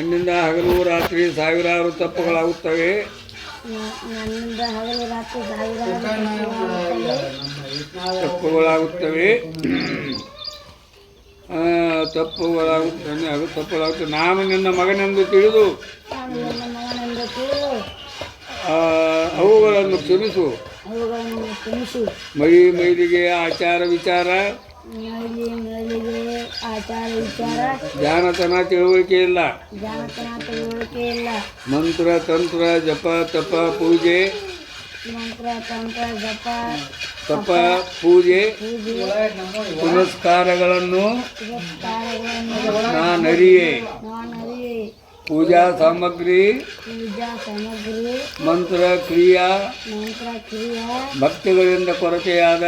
ನಿನ್ನಿಂದ ಹಗಲು ರಾತ್ರಿ ಸಾವಿರಾರು ತಪ್ಪುಗಳಾಗುತ್ತವೆ. ನನ್ನಿಂದ ಹಗಲು ರಾತ್ರಿ ಸಾವಿರಾರು ತಪ್ಪುಗಳಾಗುತ್ತವೆ. ತಪ್ಪುಗಳಾಗುತ್ತವೆ ತಪ್ಪುಗಳಾಗುತ್ತೆ ತಪ್ಪುಗಳಾಗುತ್ತವೆ ಅದು ತಪ್ಪುಗಳಾಗುತ್ತವೆ. ನಾನು ನಿನ್ನ ಮಗನೆಂದು ತಿಳಿದು ಅವುಗಳನ್ನು ಕ್ಷಮಿಸು. ಮೈ ಮೈಲಿಗೆ ಆಚಾರ ವಿಚಾರ ಮೈಲಿಗೆ ಆಚಾರ ತಿಳುವಳಿಕೆ ಇಲ್ಲ. ಮಂತ್ರ, ತಂತ್ರ, ಜಪ, ತಪ, ಪೂಜೆ. ಮಂತ್ರ ತಂತ್ರ ಜಪ ತಪ, ಪೂಜೆ. ಪುನಸ್ಕಾರಗಳನ್ನು ಪುರಸ್ಕಾರಗಳನ್ನು ನಾನರಿಯೇ. ನಾನರಿವೆ ಪೂಜಾ ಸಾಮಗ್ರಿ. ಪೂಜಾ ಸಾಮಗ್ರಿ ಮಂತ್ರ ಕ್ರಿಯಾ ಮಂತ್ರ ಕ್ರಿಯೆ ಭಕ್ತಿಗಳಿಂದ ಕೊರತೆಯಾದ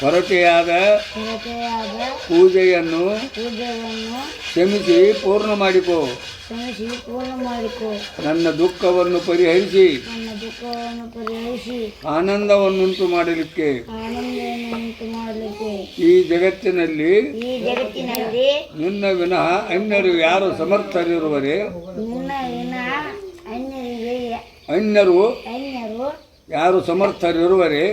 ಕೊರತೆಯಾದ ಕೊರತೆಯಾದ ಪೂಜೆಯನ್ನು ಪೂಜೆಯನ್ನು ಕ್ಷಮಿಸಿ ಪೂರ್ಣ ಮಾಡಿಕೊ. ಕ್ಷಮಿಸಿ ಪೂರ್ಣ ಮಾಡಿಕೊ. ನನ್ನ ದುಃಖವನ್ನು ಪರಿಹರಿಸಿ. ನನ್ನ ದುಃಖವನ್ನು ಪರಿಹರಿಸಿ. ಆನಂದವನ್ನುಂಟು ಮಾಡಲಿಕ್ಕೆ. ಆನಂದವನ್ನುಂಟು ಮಾಡಲಿಕ್ಕೆ ಈ ಜಗತ್ತಿನಲ್ಲಿ ಈ ಜಗತ್ತಿನಲ್ಲಿ ನಿನ್ನ ವಿನಃ ಅನ್ಯರು ಯಾರು ಸಮರ್ಥರಿರುವರೆ? ಅನ್ಯರು ಅನ್ಯರು ಯಾರು ಸಮರ್ಥರಿರುವರೆ?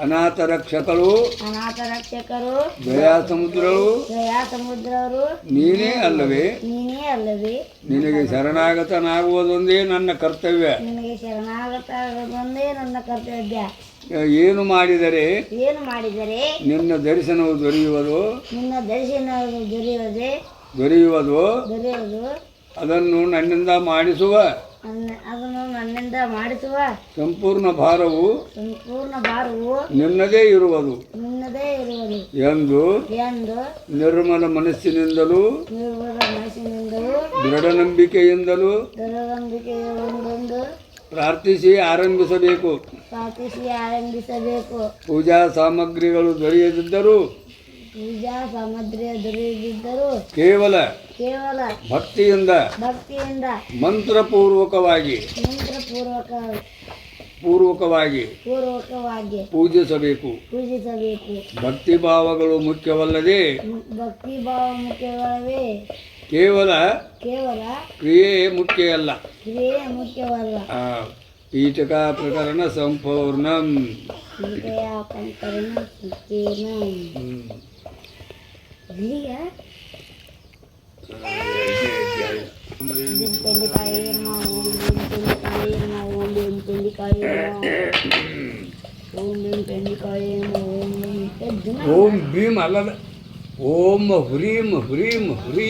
ಅನಾಥ ರಕ್ಷಕರು ಅನಾಥ ರಕ್ಷಕರು ದಯಾ ಸಮುದ್ರರು ದಯಾ ಸಮುದ್ರರು ನೀನೇ ಅಲ್ಲವೇ? ನೀನೇ ಅಲ್ಲವೇ? ನಿನಗೆ ಶರಣಾಗತನಾಗುವುದೊಂದೇ ನನ್ನ ಕರ್ತವ್ಯ. ನಿನಗೆ ಶರಣಾಗತಗೊಂದೇ ನನ್ನ ಕರ್ತವ್ಯ. ಏನು ಮಾಡಿದರೆ? ಏನು ಮಾಡಿದರೆ? ನಿನ್ನ ದರ್ಶನವು ದೊರೆಯುವುದು? ನಿನ್ನ ದರ್ಶನವು ದೊರೆಯುವುದೇ? ದೊರೆಯುವುದು ದೊರೆಯುವುದು. ಅದನ್ನು ನನ್ನಿಂದ ಮಾಡಿಸುವ. ಅನ್ನ- ಅದನ್ನು ನನ್ನಿಂದ ಮಾಡಿಸುವ. ಸಂಪೂರ್ಣ ಭಾರವು ಸಂಪೂರ್ಣ ಭಾರವು ನಿನ್ನದೇ ಇರುವುದು. ನಿನ್ನದೇ ಇರುವುದು. ಎಂದು ಎಂದು ನಿರ್ಮಲ ಮನಸ್ಸಿನಿಂದಲೂ ನಿರ್ಮಲ ಮನಸ್ಸಿನಿಂದಲೂ ದೃಢ ನಂಬಿಕೆಯಿಂದಲೂ ದೃಢನಂಬಿಕೆಯ ಒಂದೊಂದು ಪ್ರಾರ್ಥಿಸಿ ಆರಂಭಿಸಬೇಕು. ಪ್ರಾರ್ಥಿಸಿ ಆರಂಭಿಸಬೇಕು. ಪೂಜಾ ಸಾಮಗ್ರಿಗಳು ದೊರೆಯದಿದ್ದರೂ ಕೇವಲ ಕೇವಲ ಭಕ್ತಿಯಿಂದ ಭಕ್ತಿಯಿಂದ. ಮಂತ್ರಪೂರ್ವಕವಾಗಿ ಮಂತ್ರಪೂರ್ವಕ ಪೂರ್ವಕವಾಗಿ ಪೂರ್ವಕವಾಗಿ ಪೂಜಿಸಬೇಕು. ಪೂಜಿಸಬೇಕು. ಭಕ್ತಿ ಭಾವಗಳು ಮುಖ್ಯವಲ್ಲದೆ ಭಕ್ತಿ ಭಾವ ಮುಖ್ಯವಲ್ಲವೇ ಕೇವಲ ಕೇವಲ ಕ್ರಿಯೆ ಮುಖ್ಯ ಅಲ್ಲ ಕ್ರಿಯೆ ಮುಖ್ಯವಲ್ಲ. ಪೀಠಕ ಪ್ರಕರಣ ಸಂಪೂರ್ಣಂ. ಗೀತೆಯ ಕಂಕರಣ ಸಂಕೀರ್ಣ ಹ್ಮ್. ಇಲ್ಲಿಗ ಬೆಂಡೆಕಾಯಿ ಬೆಂಡೆಕಾಯಿ ಓಂಬಿ ಬೆಂಡೆಕಾಯಿ ಓಂಬಿ ಬೆಂಡೆಕಾಯಿ ಓಂಬಿ ದಿನ ಓಂ ಭೀಮ್ ಅಲ್ಲದ ಓಂ ಹ್ರೀಂ ಹ್ರೀಂ ಹ್ರೀ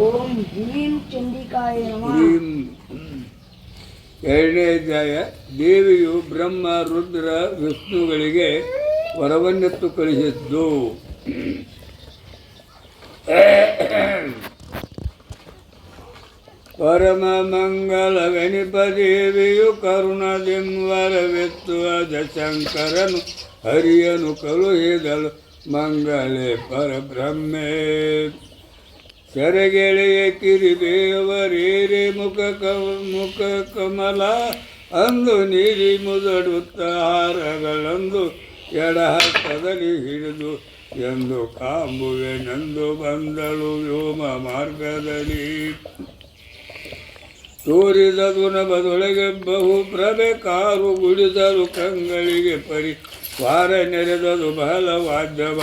ಓಂ ಭೀಂ ಚಂಡಿಕಾಯ ನಮಃ ಹ್ರೀಂ ಹ್ಮ್. ಎರಡನೇ ಅಧ್ಯಾಯ ದೇವಿಯು ಬ್ರಹ್ಮ ರುದ್ರ ವಿಷ್ಣುಗಳಿಗೆ ವರವನ್ನೆತ್ತು ಕಳಿಸಿದ್ದು ಪರಮ ಮಂಗಲ ಗಣಪದೇವಿಯು ಕರುಣದಿಂವರವೆತ್ತುವ ಶಂಕರನು ಹರಿಯನು ಕಳುಹಿದಳು ಮಂಗಲೆ ಪರಬ್ರಹ್ಮೆ. ಸೆರೆಗೆಳೆಯ ಕಿರಿಬೇವರೇರೆ ಮುಖ ಮುಖ ಕಮಲ ಅಂದು ನೀರಿ ಮುದಡುತ್ತ ಹಾರಗಳಂದು ಎಡಹಸ್ತದಲ್ಲಿ ಹಿಡಿದು ಎಂದು ಕಾಂಬುವೆನೆಂದು ಬಂದಳು ವ್ಯೋಮ ಮಾರ್ಗದಲ್ಲಿ. ತೋರಿದದು ನಮದೊಳಗೆ ಬಹು ಪ್ರಭೆ ಕಾರು ಗುಡಿದರು ಕಂಗಳಿಗೆ ಪರಿ. ವಾರ ನೆರೆದದು ಬಹಳ ವಾದ್ಯವ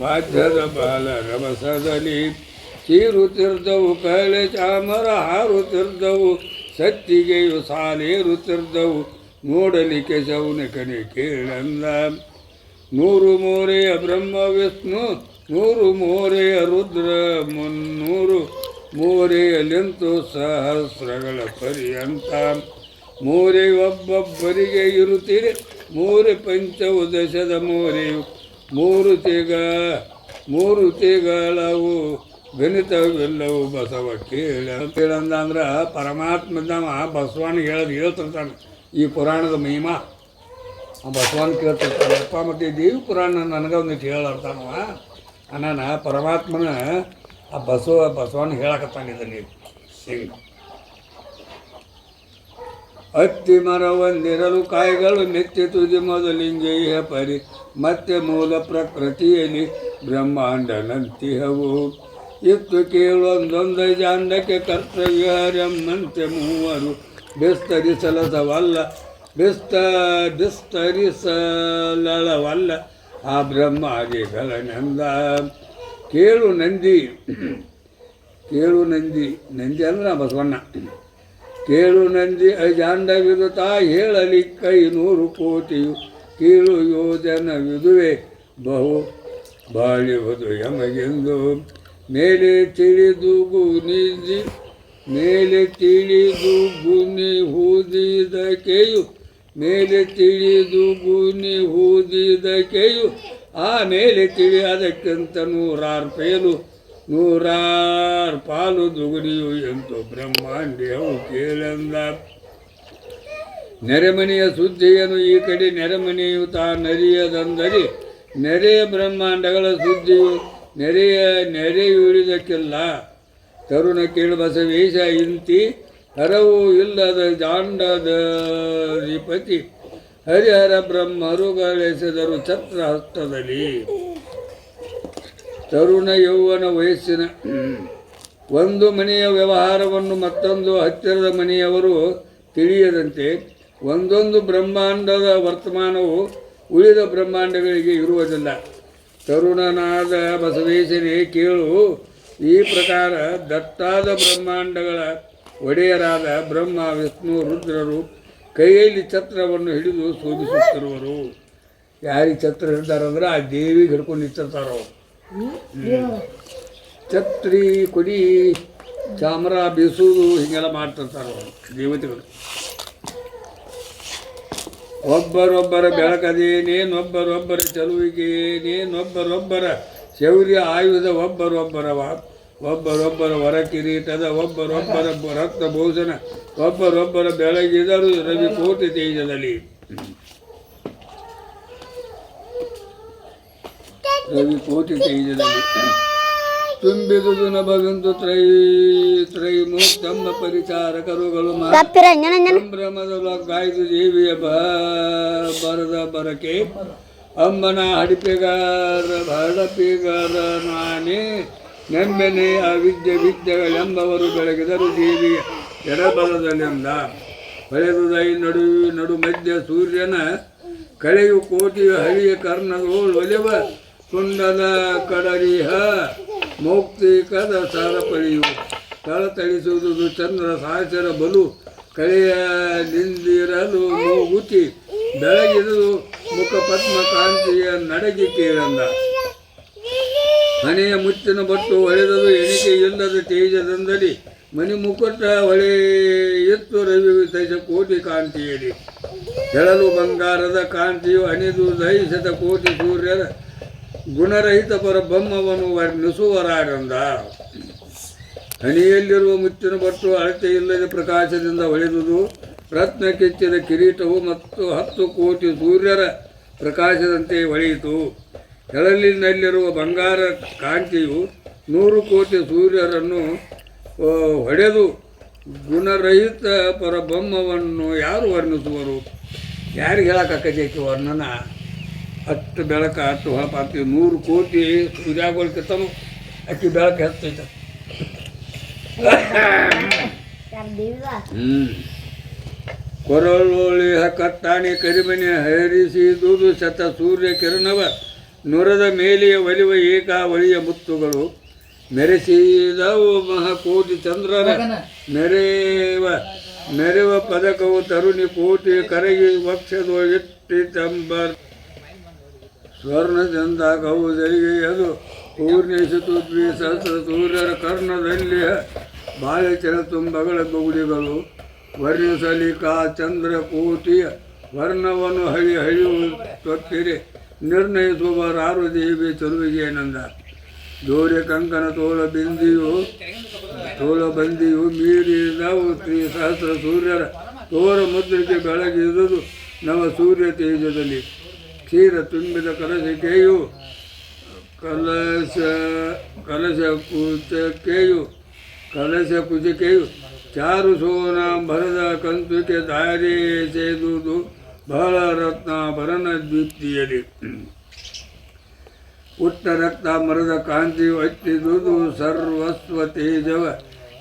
ವಾದ್ಯದ ಬಹಳ ರಭಸದಲ್ಲಿ. ತೀರುತ್ತಿರ್ದವು ಕಳೆ ಚಾಮರ ಹಾರುತ್ತಿರ್ದವು ಸತ್ತಿಗೆಯು ಸಾಲೇರುತ್ತಿರ್ದವು ನೋಡಲಿಕ್ಕೆ ಸೌನಕನೆ ಕೇಳಂದ. ನೂರು ಮೋರೆಯ ಬ್ರಹ್ಮ ವಿಷ್ಣು, ನೂರು ಮೋರೆಯ ರುದ್ರ ಮುನ್ನೂರು ಮೂರೆಯಲ್ಲಿಂತು ಸಹಸ್ರಗಳ ಪರ್ಯಂತ. ಮೂರೆ ಒಬ್ಬೊಬ್ಬರಿಗೆ ಇರುತ್ತೀರಿ ಮೂರೆ ಪಂಚ ದಶದ ಮೋರೆಯು. ಮೂರು ತಿಗ, ಮೂರು ತಿಗಳವು ಗಣಿತವೆಲ್ಲವೂ ಬಸವ ಕೇಳ. ಕೇಳಂದ ಅಂದ್ರೆ ಪರಮಾತ್ಮದವ ಬಸವಣ್ಣ ಹೇಳೋದು ಹೇಳ್ತಿರ್ತಾನೆ ಈ ಪುರಾಣದ ಮಹಿಮಾ. ಬಸವನ್ ಕೇಳ್ತಿರ್ತಾನೆ, ಅಪ್ಪ, ಮತ್ತು ದೇವಿ ಪುರಾಣ ನನಗೆ ಒಂದಿಟ್ಟು ಹೇಳರ್ತಾನವ ಅನಾನ ಪರಮಾತ್ಮನ ಆ ಬಸವ ಬಸವಣ್ಣ ಹೇಳಕತ್ತಾನಿದ್ದ ನೀವು ಹಿಂಗೆ ಹತ್ತಿ ಮರ ಒಂದಿರಲು ಕಾಯಿಗಳು ನೆತ್ತಿ ತುದಿ ಮೊದಲಿಂಗೇಯ ಪರಿ, ಮತ್ತೆ ಮೂಲ ಪ್ರಕೃತಿಯಲ್ಲಿ ಬ್ರಹ್ಮಾಂಡನಂತಿಹವು. ಇತ್ತು ಕೇಳೊಂದೊಂದು ಜಾಂಡಕ್ಕೆ ಕರ್ತವ್ಯರೆಮ್ಮಂತೆ ಮೂವರು ವಿಸ್ತರಿಸಲಸವಲ್ಲ ವಿಸ್ತ ವಿಸ್ತರಿಸಲವಲ್ಲ ಆ ಬ್ರಹ್ಮಾದಿಗಳನೆಂದ. ಕೇಳು ನಂದಿ. ಕೇಳು ನಂದಿ. ನಂದಿ ಅಂದ್ರೆ ಬಸವಣ್ಣ. ಕೇಳು ನಂದಿ ಅಜಾಂಡವಿದು ತಾ ಹೇಳಲಿ ಕೈ ನೂರು ಕೋಟಿಯು ಕೀಳು ಯೋಜನ ವಿದುವೆ ಬಹು ಬಾಳಿವುದು ಎಮಗೆಂದು. ಮೇಲೆ ತಿಳಿದು ಗುನಿಜಿ ಮೇಲೆ ತಿಳಿದು ಗುನಿ ಹೂದಿದ ಕೇಯು ಮೇಲೆ ತಿಳಿದು ಭೂಮಿ ಹೂದಿದ ಕೇಯು ಮೇಲೆ ತಿಳಿ ಅದಕ್ಕಿಂತ ನೂರಾರು ಪೇಲು, ನೂರಾರು ಪಾಲು ದುಗುನಿಯು ಎಂದು ಬ್ರಹ್ಮಾಂಡ್ಯವು ಕೇಳೆಂದ. ನೆರೆಮನೆಯ ಸುದ್ದಿಯನ್ನು ಈ ಕಡೆ ನೆರೆಮನೆಯು ತಾ ನರಿಯದಂದರೆ ನೆರೆಯ ಬ್ರಹ್ಮಾಂಡಗಳ ಸುದ್ದಿಯು ನೆರೆಯ ನೆರೆಯುಳಿದಕ್ಕಿಲ್ಲ. ತರುಣ ಕೇಳು ಬಸವೇಶ, ಇಂತಿ ಹರವು ಇಲ್ಲದ ಜಾಂಡದ ಧಿಪತಿ ಹರಿಹರ ಬ್ರಹ್ಮರುಗಳೆಸೆದರು ಛತ್ರ ಹಸ್ತದಲ್ಲಿ ತರುಣ ಯೌವನ ವಯಸ್ಸಿನ ಒಂದು ಮನೆಯ ವ್ಯವಹಾರವನ್ನು ಮತ್ತೊಂದು ಹತ್ತಿರದ ಮನೆಯವರು ತಿಳಿಯದಂತೆ ಒಂದೊಂದು ಬ್ರಹ್ಮಾಂಡದ ವರ್ತಮಾನವು ಉಳಿದ ಬ್ರಹ್ಮಾಂಡಗಳಿಗೆ ಇರುವುದಿಲ್ಲ. ತರುಣನಾದ ಬಸವೇಶನೇ ಕೇಳು, ಈ ಪ್ರಕಾರ ದತ್ತಾದ ಬ್ರಹ್ಮಾಂಡಗಳ ಒಡೆಯರಾದ ಬ್ರಹ್ಮ ವಿಷ್ಣು ರುದ್ರರು ಕೈಯಲ್ಲಿ ಛತ್ರವನ್ನು ಹಿಡಿದು ಶೋಭಿಸುತ್ತಿರುವರು ಯಾರಿಗೆ ಛತ್ರ ಹಿಡ್ದಾರಂದ್ರೆ ಆ ದೇವಿಗೆ ಹಿಡ್ಕೊಂಡು ನಿಂತಿರ್ತಾರೋ. ಛತ್ರಿ ಕೊಡಿ ಚಾಮರ ಬೀಸುವುದು ಹೀಗೆಲ್ಲ ಮಾಡ್ತಿರ್ತಾರೋ ದೇವತೆಗಳು. ಒಬ್ಬರೊಬ್ಬರ ಬೆಳಕದೇನೇನೊಬ್ಬರೊಬ್ಬರ ಚಲುವಿಗೇನೇನೊಬ್ಬರೊಬ್ಬರ ಶೌರ್ಯ ಆಯುಧ ಒಬ್ಬರೊಬ್ಬರ ವ- ಒಬ್ಬರೊಬ್ಬರ ವರ ಕಿರೀಟದ ಒಬ್ಬರೊಬ್ಬರ ರಕ್ತ ಭೋಜನ ಒಬ್ಬರೊಬ್ಬರ ಬೆಳಗಿದರು ರವಿ ಕೋಟಿ ತೇಜದಲ್ಲಿ. ರವಿ ಕೋಟಿ ತೇಜದಲ್ಲಿ. ತುಂಬಿದುದು ನಭಗಂತು ತ್ರೈ ತ್ರೈ ಮುಕ್ತಮ್ಮ ಪರಿಚಾರಕರುಗಳು ಮಾ ಸಂಭ್ರಮದ ಗಾಯದು ದೇವಿಯ ಬ- ಬರದ ಬರಕೆ. ಅಮ್ಮನ ಹಡಿಪೆಗಾರ ಹಡಪಿಗಾರ ನಾನೇ. ನೆಮ್ಮೆನೆ ಅವಿದ್ಯೆ ವಿದ್ಯೆಗಳೆಂಬವರು ಬೆಳಗಿದರು ದೇವಿಯ ಎಡಬಲದಲ್ಲಿಂದ ಹೊಳೆದುದೈ ನಡು ನಡು ಮಧ್ಯ ಸೂರ್ಯನ ಕಳೆಯು ಕೋಟಿಯ ಹಳಿಯ ಕರ್ಣಗಳು ಒಲೆವ ಕುಂಡದ ಕಡರಿಹ ಮೌಕ್ತಿಕದ ಸಾರಪಳಿಯು ತಳಿಸುವುದು ಚಂದ್ರ ಸಾಚರ ಬಲು ಕಳೆಯ ನಿಂದಿರಲು ಮೂಗುತಿ ಬೆಳಗಿದು ಮುಖ ಪದ್ಮ ಕಾಂತಿಯ ನಡಗಿ ಕೇಳಂದ. ಹಣೆಯ ಮುತ್ತಿನ ಬಟ್ಟು ಹೊಳೆದದು ಎಣಿಕೆ ಇಲ್ಲದ ತೇಜದಂದಲಿ ಮನಿ ಮುಕುಟ ಹೊಳೆ ಎತ್ತು ರವಿ ದಶ ಕೋಟಿ ಕಾಂತಿಯಲಿ ಹೆಳಲು ಬಂಗಾರದ ಕಾಂತಿಯು ಅಣಿದು ದಹಿಸದ ಕೋಟಿ ಸೂರ್ಯರ ಗುಣರಹಿತ ಪರ ಬ್ರಹ್ಮವನ್ನು ವರ್ಣಿಸುವರಾಗಂದ ಹಣಿಯಲ್ಲಿರುವ ಮುತ್ತಿನ ಬಟ್ಟು ಅಳತೆ ಇಲ್ಲದ ಪ್ರಕಾಶದಿಂದ ಹೊಳೆದುದು ರತ್ನ ಕೆಚ್ಚಿದ ಕಿರೀಟವು ಮತ್ತು ಹತ್ತು ಕೋಟಿ ಸೂರ್ಯರ ಪ್ರಕಾಶದಂತೆ ಹೊಳೆಯಿತು ಕೆಳಲಿನಲ್ಲಿರುವ ಬಂಗಾರ ಕಾಂತಿಯು ನೂರು ಕೋಟಿ ಸೂರ್ಯರನ್ನು ಹೊಡೆದು ಗುಣರಹಿತ ಪರಬ್ರಹ್ಮವನ್ನು ಯಾರು ವರ್ಣಿಸುವರು? ಯಾರಿಗೆ ಹೇಳಕ್ಕಾಕೈತಿ ವರ್ಣನ? ಹತ್ತು ಬೆಳಕ ಹತ್ತು ಹೊಳಪಾಗ್ತೀವಿ ನೂರು ಕೋಟಿ ಸೂರ್ಯಗೊಳ್ಕಿರ್ತನು ಅಕ್ಕಿ ಬೆಳಕು ಹತ್ತೈತೆ ಹ್ಞೂ ಕೊರಳೋಳಿ ಕಟ್ಟಾಣಿ ಕರಿಮನೆ ಹರಿಸಿದುದು ಶತ ಸೂರ್ಯ ಕಿರಣವ. ನುರದ ಮೇಲೆಯ ಒಲಿವ ಏಕಾವಳಿಯ ಮುತ್ತುಗಳು. ಮೆರೆಸಿದವು ಮಹಾಕೋಟಿ ಚಂದ್ರನ. ಮೆರೆವ ಮೆರೆವ ಪದಕವು ತರುಣಿ ಕೋಟಿ ಕರಗಿ ವಕ್ಷದೋ ಇಟ್ಟಿತಂಬರ್ ಸ್ವರ್ಣದಿಂದ ಗೌದರಿಗೆ ಅದು. ಪೂರ್ಣಿಸಿತು ದ್ವಿಸಹಸ್ರ ಸೂರ್ಯರ ಕರ್ಣದಲ್ಲಿ ಬಾಲಚರ ತುಂಬಗಳ ಬಗುಡಿಗಳು ವರ್ಣಿಸಲಿಕಾ ಚಂದ್ರ ಕೋಟಿಯ ವರ್ಣವನ್ನು ಹಳಿ ಹಳಿಯು ತೊಟ್ಟಿರೆ. ನಿರ್ಣಯಿಸುವರಾರು ದೇವಿ ಚಲುವಿಗೇನಂದ ಜೋರೆ ಕಂಕನ ತೋಳ ಬಿಂದಿಯು, ತೋಳ ಬಂದಿಯು ಮೀರಿದವು ತ್ರೀ ಸಹಸ್ರ ಸೂರ್ಯರ. ತೋರ ಮುದ್ರಿಕೆ ಬೆಳಗಿದುದು ನವ ಸೂರ್ಯ ತೇಜದಲ್ಲಿ. ಕ್ಷೀರ ತುಂಬಿದ ಕಲಸಿಕೆಯು ಕಲಶ ಕಲಶ ಕುಚಕೆಯು ಕಲಶ ಕುಚಕೆಯು ಚಾರು ಸೋನಾಂಬರದ ಕಂತುಕೆ ದಾರಿ ಸೇದುವುದು ಬಹಳ ರತ್ನಾಭರಣ ದ್ವಿತೀಯಲಿ ಉಟ್ಟ ರಕ್ತ ಮರದ ಕಾಂತಿ ಹಚ್ಚಿದುದು ಸರ್ವಸ್ವ ತೇಜವ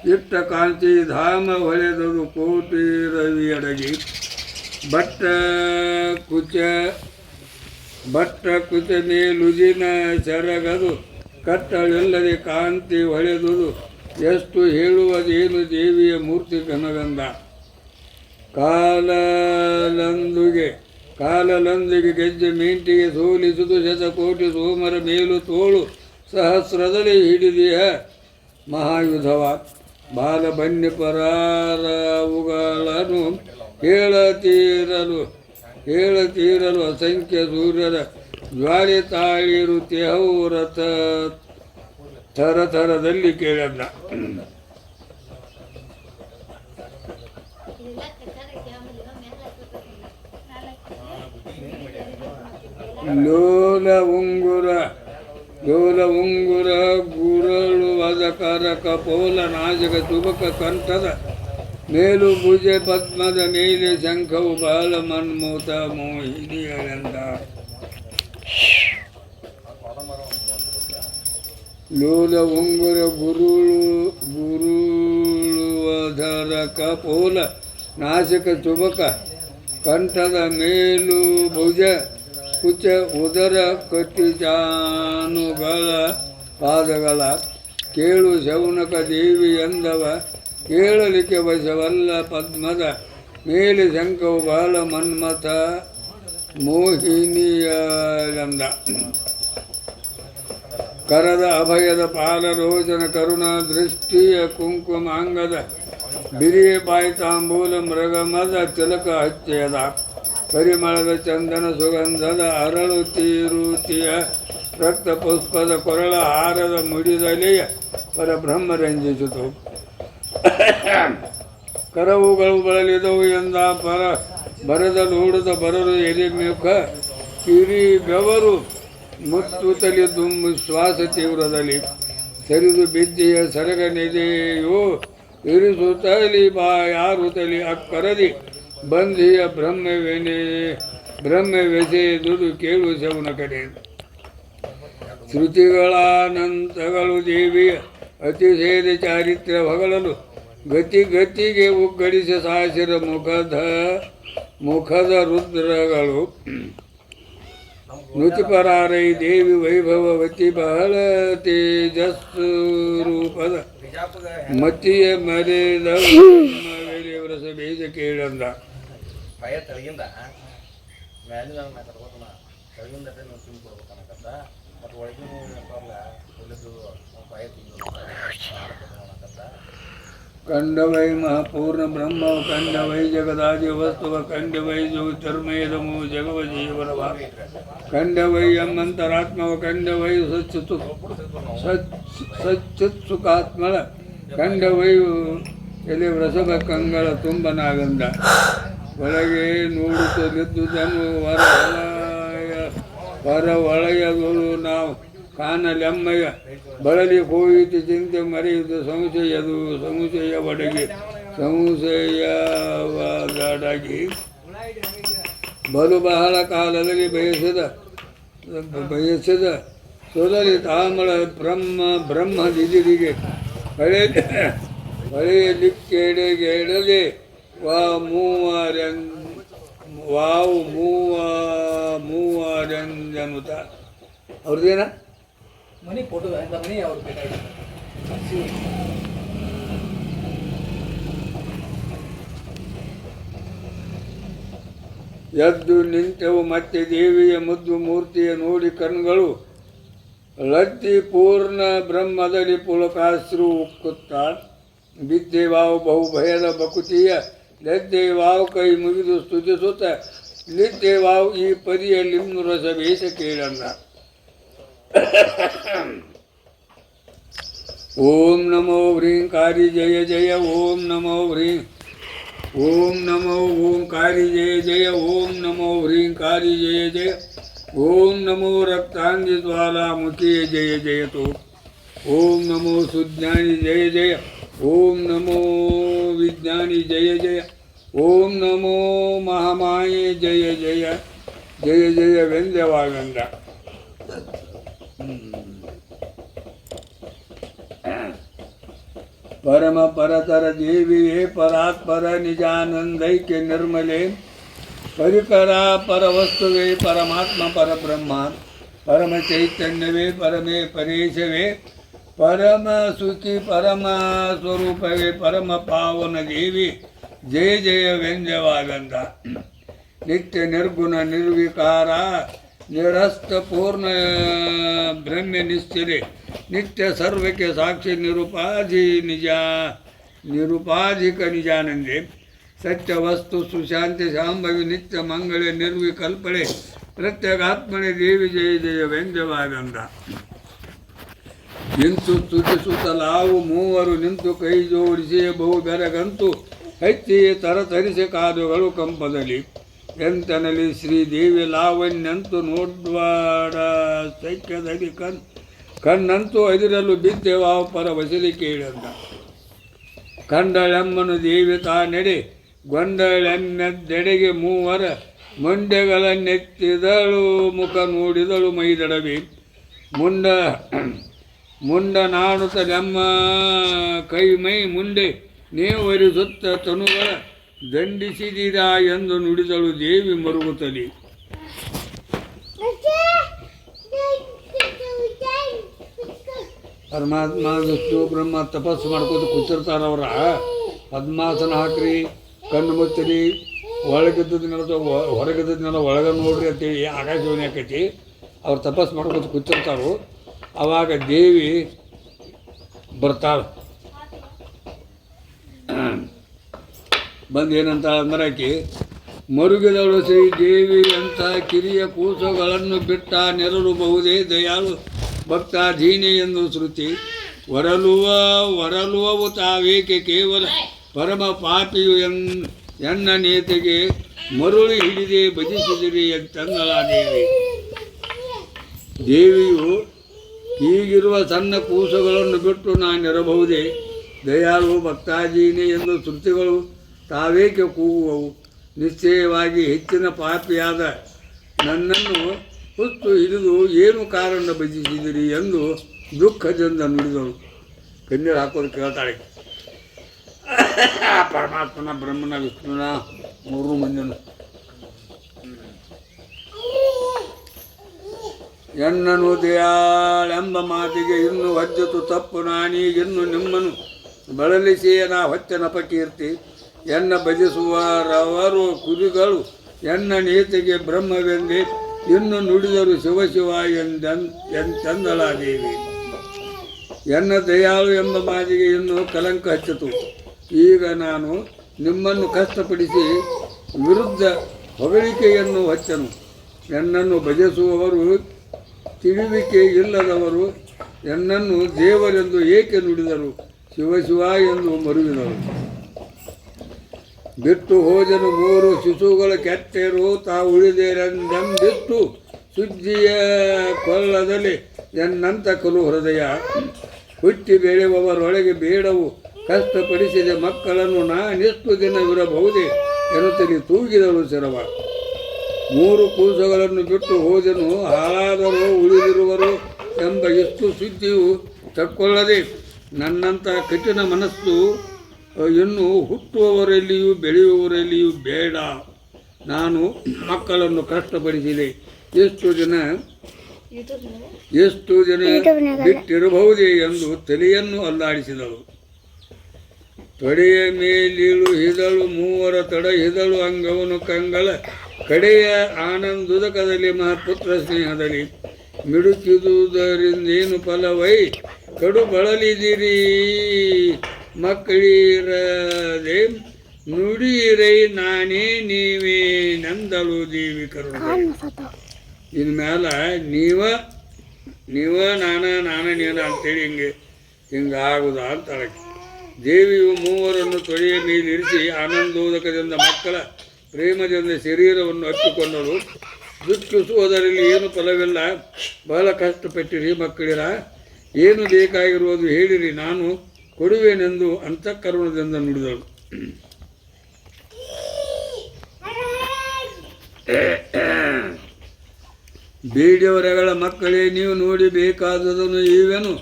ಇಟ್ಟ ಕಾಂತಿ ಧಾಮ ಹೊಳೆದುದು ಕೋಟಿ ರವಿಯಡಗಿ ಭಟ್ಟ ಕುಚ ಭಟ್ಟ ಕುಚ ಮೇಲುಜಿನ ಸೆರಗದು ಕಟ್ಟಳೆಲ್ಲದೆ ಕಾಂತಿ ಹೊಳೆದುದು, ಎಷ್ಟು ಹೇಳುವುದೇನು ದೇವಿಯ ಮೂರ್ತಿ ಕನಗಂಧ ಕಾಲಲಂದುಗೆ, ಕಾಲಲಂದಿಗೆ ಗೆಜ್ಜೆ ಮೀಂಟಿಗೆ ಸೋಲಿಸುವುದು ಶತಕೋಟಿ ಸೋಮರ ಮೇಲು ತೋಳು ಸಹಸ್ರದಲ್ಲಿ ಹಿಡಿದಿಯ ಮಹಾಯುಧವ. ಬಾಲ ಬನ್ನಿ ಪರಾರವುಗಳನ್ನು ಹೇಳತೀರಲು ಹೇಳತೀರಲು ಅಸಂಖ್ಯ ಸೂರ್ಯರ ಜ್ವಾಲೆ ತಾಳಿರುತ್ತೆಹವು ರಥ, ಥರ ಥರದಲ್ಲಿ ಕೇಳಲ್ಲ ಲೋಲ ಉಂಗುರ ಲೋಲ ಉಂಗುರ, ಗುರಳು ವದಕರಕ ಕಪೋಲ, ನಾಜಕ, ತುಬಕ, ಕಂಠದ, ಮೇಲು ಭುಜೆ, ಪದ್ಮದ ಮೇಲೆ ಶಂಖವು, ಬಾಲ, ಮನ್ಮೋತ ಮೋಹಿನಿಯರೆಂದ ಲೋಲ ಉಂಗುರ, ಗುರುಳು ಗುರುಳುವಧರ ಕಪೋಲ ನಾಶಕ ತುಬಕ, ಕಂಠದ ಮೇಲು ಭುಜ ಕುಚ ಉದರ ಕಟ್ಟಿಚಾನುಗಳ ಪಾದಗಳ ಕೇಳು ಶೌನಕ ದೇವಿ ಎಂದವ. ಕೇಳಲಿಕ್ಕೆ ಬಸವಲ್ಲ ಪದ್ಮದ ಮೇಲೆ ಶಂಕವು ಬಾಲ ಮನ್ಮಥ ಮೋಹಿನಿಯಂದ ಕರದ ಅಭಯದ ಪಾಲರೋಚನ ಕರುಣಾ ದೃಷ್ಟಿಯ ಕುಂಕುಮಾಂಗದ ಬಿರಿಯ ಪಾಯ್ತಾಂಬೂಲ ಮೃಗಮದ ತಿಲಕ ಹಚ್ಚೆಯದ. ಪರಿಮಳದ ಚಂದನ ಸುಗಂಧದ ಅರಳು ತೀರುತಿಯ ರಕ್ತ ಪುಷ್ಪದ ಕೊರಳ ಹಾರದ ಮುಡಿದಲೆಯ ಪರಬ್ರಹ್ಮ ರಂಜಿಸಿತು ಕರವುಗಳು ಬಳಲಿದವು ಎಂದ ಪರ ಬರದ ನೋಡದ ಬರಲು ಎಲೆ ಮುಖ ಕಿರಿ ಬೆವರು ಮುತ್ತುತಲಿ ದುಂಬು ಶ್ವಾಸ ತೀವ್ರದಲ್ಲಿ. ಸರಿದು ಬಿದ್ದಿಯ ಸರಗ ನೆದೆಯೋ ಇರಿಸುತ್ತಲಿ ಬಾ ಯಾರು ತಲಿ ಅಕ್ಕರದಿ. ಬಂಧಿಯ ಬ್ರಹ್ಮವೆನೆ ಬ್ರಹ್ಮವೆಸೆದುದು ಕೇಳು ಶವನ ಕಡೆ ಶ್ರುತಿಗಳಾನಂತಗಳು ದೇವಿಯ ಅತಿಶಯದ ಚಾರಿತ್ರ್ಯ ಹೊಗಳಲು ಗತಿ ಗತಿಗೆ ಉಗ್ಗಡಿಸ ಸಾಸಿರ ಮುಖದ ಮುಖದ ರುದ್ರಗಳು ನುತಿಪರಾರೈ ದೇವಿ ವೈಭವವತಿ ಬಹಳ ತೇಜಸ್ಸು ರೂಪದ ಮತಿಯ ಮರೆದ ವ್ರಸ ಬೀಜ ಕೇಳಂದ ಭಯ ತೆಳಗಿಂದ, ಮ್ಯಾಲಿಂದ ನಾನು ಮಾತಾಡ್ಕೋತಾನ ತೆಳಗಿಂದ ನೀವು ತುಂಬ ಕೊಡ್ಬೇಕನ್ನಕತ್ತ ಮತ್ತು ಒಳಗಿನ ನೆನಪಲ್ಲ ಉಳಿದು ಭಯ ಅನ್ನಕತ್ತ ಕಂಡವೈ ಮಹಾಪೂರ್ಣ ಬ್ರಹ್ಮವ ಕಂಡವೈ ಜಗದಾದಿ ವಸ್ತುವ, ಕಂಡವೈ ಜ್ಯೋತಿರ್ಮಯದಮು ಜಗವ ಜೀವನವ ಕಂಡವೈ ಎಮ್ಮಂತರಾತ್ಮವ ಕಂಡವೈ ಸಚ್ಚಿತು ಸಚ್ಚಿತ್ ಸುಖಾತ್ಮಳ ಕಂಡವೈ ಎಲೆ ವ್ರಸಭ ಕಂಗಳ ತುಂಬನಾಗಂದ. ಒಳಗೆ ನೋಡುತ್ತಲಿದ್ದುದನ್ನು ಹೊರ ಒಳಯ ಹೊರ ಒಳೆಯಗಳು ನಾವು. ಕಾನಲೆಮ್ಮಯ್ಯ ಬಳಲಿ ಹೋಯಿತು ಚಿಂತೆ ಮರೆಯಿತು ಸಂಶಯದು, ಸಂಶಯ ಒಡಗಿ, ಸಂಶಯವಾದಡಗಿ. ಬಲು ಬಹಳ ಕಾಲದಲ್ಲಿ ಬಯಸಿದ ಬಯಸಿದ ಸೊದಲಿ ತಾಮಳ ಬ್ರಹ್ಮ ಬ್ರಹ್ಮ ದಿದಿರಿಗೆ ಹಳೆ ಹೊಳೆಯಲಿಕ್ಕೆಡೆಗೆಡದೆ ವಾ ಮೂವರೆಂ ವಾವು ಮೂವ ಮೂವರೆಂಜನುತ ಅವ್ರದ್ದೇನ? ಮನಿ ಫೋಟೋ ಮನಿ ಅವ್ರು ಎದ್ದು ನಿಂತೆವು ಮತ್ತೆ ದೇವಿಯ ಮುದ್ದು ಮೂರ್ತಿಯ ನೋಡಿ ಕಣ್ಗಳು ಲದ್ದಿ ಪೂರ್ಣ ಬ್ರಹ್ಮದಲ್ಲಿ ಪುಲಕಾಸ್ರು ಉಕ್ಕುತ್ತ. ಬಿದ್ದೆ देवाव कई मुझे स्तुति होता है निर्देवाव ये परि लिम्न रस भेष केरना। ओम नमो ह्रीं कारी जय जय, ओम नमो ह्रीं, ओम नमो ओंकारी जय जय, ओम नमो ह्रीं ह्रींकारी जय जय, ओम नमो रक्तांगी ज्वालामुखी जय जय तो ओम नमो सुज्ञानी जय जय। ಜಯ ಜಯ ಓಂ ನಮೋ ವಿಜ್ಞಾನಿ ಜಯ ಜಯ ಓಂ ನಮೋ ಮಹಾಮಾಯೆ ಜಯ ಜಯ ಜಯ ಜಯ ವೆಂದ್ಯವಾಗಂದ ಪರಮ ಪರತರ ದೇವಿಯೇ ಪರಾತ್ಪರ ನಿಜಾನಂದೈಕ್ಯ ನಿರ್ಮಲೆ ಪರಿಕರ ಪರವಸ್ತುವೇ ಪರಮಾತ್ಮ ಪರಬ್ರಹ್ಮ ಪರಮ ಚೈತನ್ಯವೇ ಪರಮೇ ಪರೇಶವೇ ಪರಮ ಸುಖಿ ಪರಮ ಸ್ವರೂಪವೇ, ಪರಮ ಪಾವನ ದೇವಿ ಜಯ ಜಯ ವ್ಯಂಜವಾಗಂದ ನಿತ್ಯ ನಿರ್ಗುಣ, ನಿರ್ವಿಕಾರ, ನಿರಸ್ತ, ಪೂರ್ಣ, ಬ್ರಹ್ಮ, ನಿಶ್ಚರಿ. ನಿತ್ಯ ಸರ್ವಕ್ಕೆ ಸಾಕ್ಷಿ, ನಿರುಪಾಧಿ, ನಿಜ, ನಿರುಪಾಧಿಕ ನಿಜಾನಂದಿ. ಸತ್ಯ ವಸ್ತು, ಸುಶಾಂತಿ ಶಾಂಭವಿ ನಿತ್ಯ ಮಂಗಳೆ, ನಿರ್ವಿಕಲ್ಪಳೆ. ಪ್ರತ್ಯೇಕಾತ್ಮನೆ ದೇವಿ, ಜಯ ಜಯ ವ್ಯಂಜವಾಗಂದ ನಿಂತು ಸ್ತುತಿಸುತ್ತಲಾವು ಮೂವರು ನಿಂತು ಕೈ ಜೋಡಿಸಿ ಬಹು ಬೆರಗಂತು ತರ ತರತರಿಸಿ ಕಾದುಗಳು ಕಂಪದಲ್ಲಿ ಎಂತನಲ್ಲಿ ಶ್ರೀದೇವಿ ಲಾವಣ್ಯಂತು ನೋಡ್ವಾಡ ಸೈಕ್ಯದಲ್ಲಿ ಕಣ್, ಕಣ್ಣಂತೂ ಅದಿರಲು ಬಿದ್ದೆವಾ ಪರ ವಸಲಿ ಕೇಳಂದ. ಕಂಡಳೆಮ್ಮನು ದೇವಿ ತಾನೆಡೆ, ಗೊಂಡಳೆಮ್ಮೆದ್ದೆಡೆಗೆ ಮೂವರ ಮುಂಡೆಗಳನ್ನೆತ್ತಿದಳು, ಮುಖ ನೋಡಿದಳು ಮೈದಡವಿ. ಮುಂಡ ಮುಂಡ ನಾಡುತ್ತಲೆಮ್ಮ ಕೈ ಮೈ ಮುಂದೆ ನೇವರಿಸುತ್ತ ತನುಗಳ ದಂಡಿಸಿದಿರ ಎಂದು ನುಡಿದಳು ದೇವಿ ಮರುಗುತ್ತಲಿ. ಪರಮಾತ್ಮ ವಿಷ್ಣು ಬ್ರಹ್ಮ ತಪಸ್ಸು ಮಾಡ್ಕೋತ ಕೂತಿರ್ತಾರವ್ರ ಪದ್ಮಾಸನ ಹಾಕ್ರಿ ಕಣ್ಣು ಮುಚ್ಚರಿ ಒಳಗಿದ್ದದ್ನೆಲ್ಲ ಹೊರಗಿದ್ದದ್ನೆಲ್ಲ ಒಳಗೆ ನೋಡ್ರಿ ಅಂತೇಳಿ ಆಕಾಶವಾಣಿ ಆಕೈತಿ ಅವ್ರು ತಪಸ್ಸು ಮಾಡ್ಕೋತ ಕೂತಿರ್ತಾರೋ. ಅವಾಗ ದೇವಿ ಬರ್ತಾಳೆ. ಬಂದು ಏನಂತ ಆಕಿ, ಮರುಗಿದಳು ಶ್ರೀ ದೇವಿ ಅಂತ ಕಿರಿಯ ಕೂಸುಗಳನ್ನು ಬಿಟ್ಟ ನೆರಳುಬಹುದೇ ದಯಾಳು ಭಕ್ತಾಧೀನೆ ಎಂದು ಶ್ರುತಿ. ಹೊರಲುವ ಹೊರಲುವವು ತಾವೇಕೆ ಕೇವಲ ಪರಮ ಪಾಪಿಯು ಎನ್, ಎನ್ನ ನೇತೆಗೆ ಮರುಳಿ ಹಿಡಿದೇ ಭಜಿಸಿದಿರಿ ಎಂತಂದಳ ದೇವಿ ದೇವಿಯು ಹೀಗಿರುವ ಸಣ್ಣ ಕೂಸುಗಳನ್ನು ಬಿಟ್ಟು ನಾನಿರಬಹುದೇ? ದಯಾಳು ಭಕ್ತಾಜೀನಿ ಎಂದು ಶ್ರುತಿಗಳು ತಾವೇಕೆ ಕೂಗುವವು? ನಿಶ್ಚಯವಾಗಿ ಹೆಚ್ಚಿನ ಪಾಪಿಯಾದ ನನ್ನನ್ನು ಹುತ್ತು ಹಿಡಿದು ಏನು ಕಾರಣ ಬಜಿಸಿದಿರಿ ಎಂದು ದುಃಖದಿಂದ ನುಡಿದಳು. ಕಣ್ಣೀರು ಹಾಕೋದು ಕೇಳ್ತಾಳೆ. ಪರಮಾತ್ಮನ ಬ್ರಹ್ಮನ ವಿಷ್ಣುನ ಮೂರು ಮಂದಿನ ಎನ್ನನು ದಯಾಳೆಂಬ ಮಾತಿಗೆ ಇನ್ನು ವಜ್ಜತು ತಪ್ಪು ನಾನೀಗಿನ್ನು ನಿಮ್ಮನ್ನು ಬಳಲಿಸಿಯೇ ನಾ ಹೊಚ್ಚನ ಕೀರ್ತಿ ಎನ್ನ ಭಜಿಸುವರವರು ಕುರಿಗಳು, ಎನ್ನ ನೀತಿಗೆ ಬ್ರಹ್ಮವೆಂದೇ, ಇನ್ನು ನುಡಿದರು ಶಿವಶಿವ ಶಿವ ಎಂದನ್ ಎಂತೆಂದಳ ದೇವಿ ಎನ್ನ ದಯಾಳು ಎಂಬ ಮಾತಿಗೆ ಇನ್ನು ಕಲಂಕ ಹಚ್ಚಿತು. ಈಗ ನಾನು ನಿಮ್ಮನ್ನು ಕಷ್ಟಪಡಿಸಿ ವಿರುದ್ಧ ಹೊಗಳಿಕೆಯನ್ನು ಹಚ್ಚನು. ಎನ್ನನ್ನು ಭಜಿಸುವವರು ತಿಳಿವಿಕೆ ಇಲ್ಲದವರು ಎನ್ನನ್ನು ದೇವರೆಂದು ಏಕೆ ನುಡಿದರು? ಶಿವಶಿವ ಶಿವ ಎಂದು ಮರುವಿನರು ಬಿಟ್ಟು ಹೋಜನು ಮೂರು ಶಿಶುಗಳ ಕೆಟ್ಟರು ತಾ ಉಳಿದೇರೆಂದೆಂದಿತ್ತು ಸುದ್ದಿಯ ಕೊಲ್ಲದಲ್ಲಿ ಎನ್ನಂತ ಕಲು ಹೃದಯ. ಹುಟ್ಟಿ ಬೆಳೆಯುವವರೊಳಗೆ ಬೇಡವು, ಕಷ್ಟಪಡಿಸಿದ ಮಕ್ಕಳನ್ನು ನಾನೆಷ್ಟು ದಿನವಿರಬಹುದೇ ಎನ್ನುತ್ತಲೇ ತೂಗಿದಳು ಶಿರವ ಮೂರು ಕೂಸಗಳನ್ನು ಬಿಟ್ಟು ಹೋದನು. ಹಾಳಾದರೂ ಉಳಿದಿರುವರು ಎಂಬ ಎಷ್ಟು ಸುದ್ದಿಯು ತಕ್ಕೊಳ್ಳದೆ ನನ್ನಂಥ ಕಠಿಣ ಮನಸ್ಸು ಇನ್ನು ಹುಟ್ಟುವವರಲ್ಲಿಯೂ ಬೆಳೆಯುವವರಲ್ಲಿಯೂ ಬೇಡ. ನಾನು ಮಕ್ಕಳನ್ನು ಕಷ್ಟಪಡಿಸಿದೆ. ಎಷ್ಟು ಜನ ಎಷ್ಟು ಜನ ಬಿಟ್ಟಿರಬಹುದೇ ಎಂದು ತಲೆಯನ್ನು ಅಲ್ಲಾಡಿಸಿದಳು. ತೊಡೆಯ ಮೇಲಿಳು ಹಿದಳು ಮೂವರ ತಡ ಹಿದಳು ಅಂಗವನು ಕಂಗಳ ಕಡೆಯ ಆನಂದುದಕದಲ್ಲಿ ಮಹಾಪುತ್ರ ಸ್ನೇಹದಲ್ಲಿ ಮಿಡುಕಿದುದರಿಂದೇನು ಫಲವೈ? ಕಡು ಬಳಲಿದಿರಿ ಮಕ್ಕಳಿರದೆ ನುಡಿಯಿರೈ ನಾನೇ ನೀವೇ ನಂದಲು ದೇವಿ ಕರುಣ. ಮ್ಯಾಲ ನೀವ ನೀವ ನಾನ ನಾನ ನೀನ ಅಂತೇಳಿ ಹಿಂಗೆ ಹಿಂಗಾಗುದ ಅಂತ ದೇವಿಯು ಮೂವರನ್ನು ತೊಡೆಯ ಮೇಲಿರಿಸಿ ಆನಂದೋದಕದಿಂದ ಮಕ್ಕಳ ಪ್ರೇಮದಿಂದ ಶರೀರವನ್ನು ಹಚ್ಚಿಕೊಂಡಳು ದುಃಖಿಸುವುದರಲ್ಲಿ ಏನು ಫಲವಿಲ್ಲ. ಬಹಳ ಕಷ್ಟಪಟ್ಟಿರಿ ಮಕ್ಕಳಿರ. ಏನು ಬೇಕಾಗಿರುವುದು ಹೇಳಿರಿ. ನಾನು ಕೊಡುವೆನೆಂದು ಅಂತಃಕರಣದಿಂದ ನುಡಿದಳು. ಬೇಡಿಯವರಗಳ ಮಕ್ಕಳೇ, ನೀವು ನೋಡಿ ಬೇಕಾದುದನ್ನು ಇವೆನು.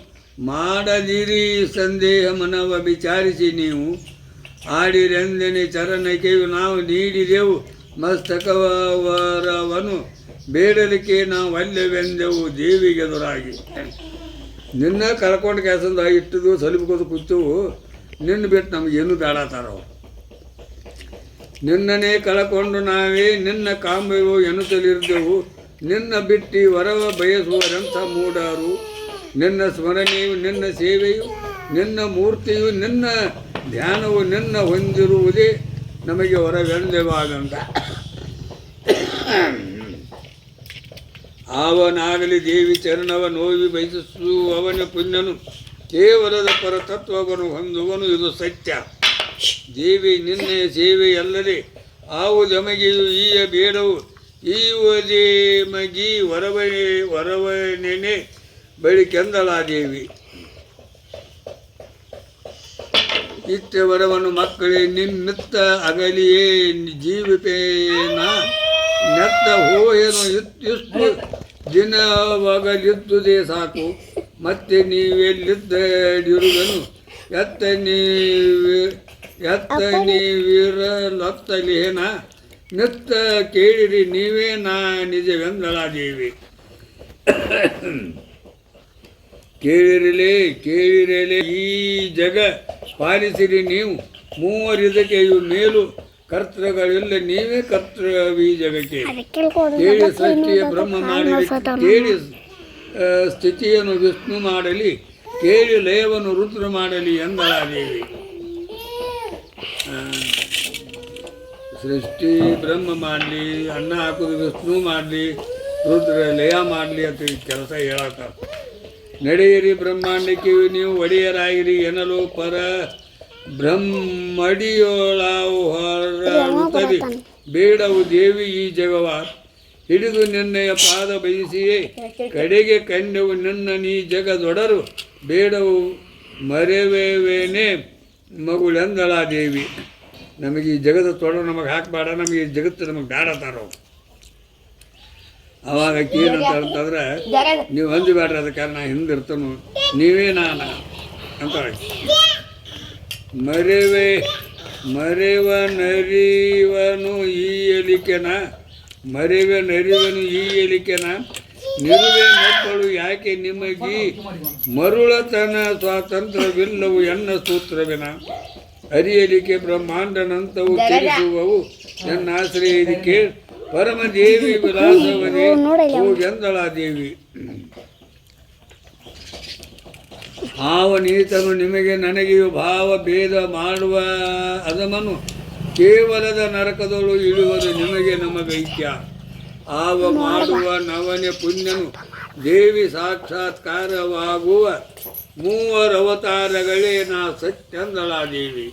ಮಾಡದಿರಿ ಸಂದೇಹ ಮನವ ವಿಚಾರಿಸಿ ನೀವು. ಆಡಿರೆಂದನೆ ಚರಣಕೆಯು ನಾವು ನೀಡಿದೆವು. ಮಸ್ತಕವರವನು ಬೇಡಲಿಕ್ಕೆ ನಾವು ಅಲ್ಲವೆಂದೆವು ದೇವಿಗೆದುರಾಗಿ ನಿನ್ನ ಕಳ್ಕೊಂಡು ಕೆಲಸದ ಇಟ್ಟದು ಸಲಿಬ್ಕೋದು ಕೂತವು. ನಿನ್ನ ಬಿಟ್ಟು ನಮಗೇನು ಬೇಡತ್ತಾರ ನಿನ್ನನೇ ಕಳಕೊಂಡು ನಾವೇ ನಿನ್ನ ಕಾಂಬೆವು ಎನ್ನುತ್ತಲಿರ್ದೆವು ನಿನ್ನ ಬಿಟ್ಟು ವರವ ಬಯಸುವರೆಂಥ ಮೂಡಾರು. ನಿನ್ನ ಸ್ಮರಣೆಯು, ನಿನ್ನ ಸೇವೆಯು, ನಿನ್ನ ಮೂರ್ತಿಯು, ನಿನ್ನ ಧ್ಯಾನವು ನಿನ್ನ ಹೊಂದಿರುವುದೇ ನಮಗೆ ವರವೆಂದೆವಾಗಂತ ಅವನಾಗಲಿ ದೇವಿ ಚರಣವ ನೋವಿ ಬಯಸುವವನ ಪುಣ್ಯನು. ಕೇವಲದ ಪರತತ್ವವನ್ನು ಹೊಂದುವನು, ಇದು ಸತ್ಯ. ದೇವಿ ನಿನ್ನೆಯ ಸೇವೆಯಲ್ಲದೆ ಜಮಗಿ ಈಯ ಬೇಡವು. ಈವದೇ ಮಗಿ ವರವನೆ ಹೊರವಣೆನೆ ಬಳಿ ದೇವಿ. ಇತ್ತ ವರವನ್ನು ಮಕ್ಕಳೇ ನಿಮ್ಮಿತ್ತ ಅಗಲಿಯೇ ಜೀವಿಪೇನ ನೆತ್ತ ಹೋಯನು ಇಷ್ಟು ದಿನವಾಗಲಿದ್ದುದೇ ಸಾಕು. ಮತ್ತೆ ನೀವೆಲ್ಲಿದ್ದಡಿರುವನು? ಎತ್ತ ನೀವಿ ಎತ್ತ ನೀವಿರಲತ್ತಲೇನ? ನಿತ್ತ ಕೇಳಿರಿ ನೀವೇ ನಾ ನಿಜವೆಂದಳ ದೇವಿ ಕೇಳಿರಲೇ ಕೇಳಿರಲಿ ಈ ಜಗ ಪಾಲಿಸಿರಿ ನೀವು. ಮೂವರಿದಕ್ಕೆಯು ಮೇಲು ಕರ್ತೃಗಳಿಲ್ಲ ನೀವೇ ಕರ್ತೃ ಈ ಜಗಕ್ಕೆ ಕೇಳಿ ಸೃಷ್ಟಿಯ ಬ್ರಹ್ಮ ಮಾಡಲಿ ಕೇಳಿ ಸ್ಥಿತಿಯನ್ನು ವಿಷ್ಣು ಮಾಡಲಿ. ಕೇಳಿ ಲಯವನ್ನು ರುದ್ರ ಮಾಡಲಿ ಎಂದಳ ದೇವಿ ಸೃಷ್ಟಿ ಬ್ರಹ್ಮ ಮಾಡಲಿ ಅನ್ನ ಹಾಕೋದು ವಿಷ್ಣು ಮಾಡಲಿ ರುದ್ರ ಲಯ ಮಾಡಲಿ ಅಂತ ಈ ಕೆಲಸ ಹೇಳಕ ನಡೆಯಿರಿ ಬ್ರಹ್ಮಾಂಡಕ್ಕೆ ನೀವು ಒಡೆಯರಾಗಿರಿ ಎನ್ನಲು ಪರ ಬ್ರಹ್ಮಡಿಯೋಳಾವು ಬೇಡವು ದೇವಿ ಈ ಜಗವ. ಹಿಡಿದು ನಿನ್ನೆಯ ಪಾದ ಬಯಸಿಯೇ ಕಡೆಗೆ ಕನ್ಯವು ನಿನ್ನ ನೀ ಜಗದೊಡರು. ಬೇಡವು ಮರೆವೇವೇನೆ ಮಗುಳೆಂದಳ ದೇವಿ. ನಮಗೆ ಈ ಜಗದ ತೊಡ ನಮಗೆ ಹಾಕಬೇಡ ನಮಗೆ ಈ ಜಗತ್ತು ನಮಗೆ ಬೇಡ ಬೇಡತಾರೋ ಅವಾಗ ಕೀನ್ ಅಂತ ಅಂತಂದ್ರೆ ನೀವು ಹೊಂದಿಬೇಡ್ರಿ ಅದಕ್ಕೆ ನಾ ಹಿಂದಿರ್ತನು ನೀವೇ ನಾನ ಅಂತ ಮರೆವೆ ಮರೆವ ನರಿವನು ಈ ಎಲಿಕೆನ ಮರೆವೆ ನರಿವನು ಈ ಎಲಿಕೆನ ನಿರುವೆ ಮಕ್ಕಳು ಯಾಕೆ ನಿಮಗೆ ಮರುಳತನ ಸ್ವಾತಂತ್ರ್ಯವಿಲ್ಲವು ಎನ್ನ ಸೂತ್ರವಿನ? ಅರಿಯಲಿಕೆ ಬ್ರಹ್ಮಾಂಡನಂತವು ತಿಳಿಸುವವು ನನ್ನ ಆಶ್ರಯದಿಕೆ ಪರಮ ದೇವಿ ವಿಲಾಸವನೇ ಹೋಗೆಂದಳ ದೇವಿ ಭಾವ ನೀತನು ನಿಮಗೆ ನನಗೆಯು ಭಾವ ಭೇದ ಮಾಡುವ ಅದಮನು ಕೇವಲದ ನರಕದೊಳು ಇಳುವುದು ನಿಮಗೆ ನಮಗೈಕ್ಯ ಆವ ಮಾಡುವ ನವನೆ ಪುಣ್ಯನು ದೇವಿ ಸಾಕ್ಷಾತ್ಕಾರವಾಗುವ ಮೂವರವತಾರಗಳೇ ನಾ ಸತ್ಯಂದಳ ದೇವಿ